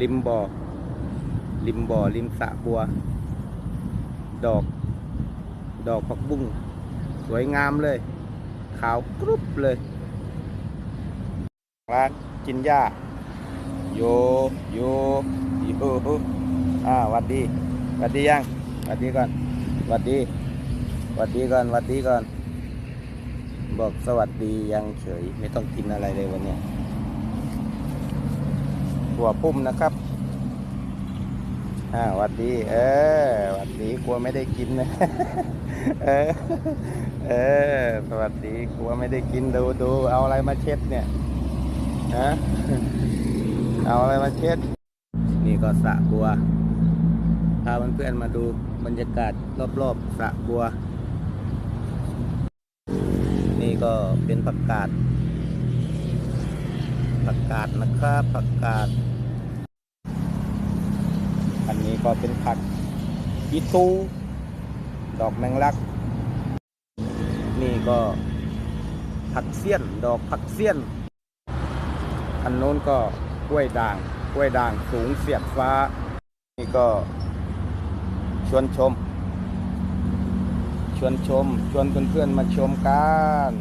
ริมบ่อ ริมบ่อ ริมสะบัว ดอก ดอกผักบุ้ง สวยงามเลย ขาวกรุบเลยร้านกินหญ้า โย โย โยอ่าวัดดีวัดดียังวัดดีก่อนวัดดีวัดดีก่อนวัดดีก่อน บอกสวัสดียังเฉย ไม่ต้องกินอะไรเลยวันเนี้ย หัวปุ่มนะครับอ่าหวัดดี เออหวัดดีกลัวไม่ได้กินนะเออเออสวัสดีกลัวไม่ได้กินดูดูเอาอะไรมาเช็ดเนี่ยฮะเอาอะไรมาเช็ด นี่ก็สระบัวพาเพื่อนๆมาดูบรรยากาศรอบๆสระบัว นี่ก็เป็นผักกาด ผักกาดนะครับผักกาด อันนี้ก็เป็นผักอีตูดอกแมงลัก นี่ก็ผักเสี้ยน ดอกผักเสี้ยน อันโน้นก็กล้วยด่าง กล้วยด่างสูงเสียดฟ้า นี่ก็ชวนชม ชวนชม ชวนเพื่อนๆมาชมกัน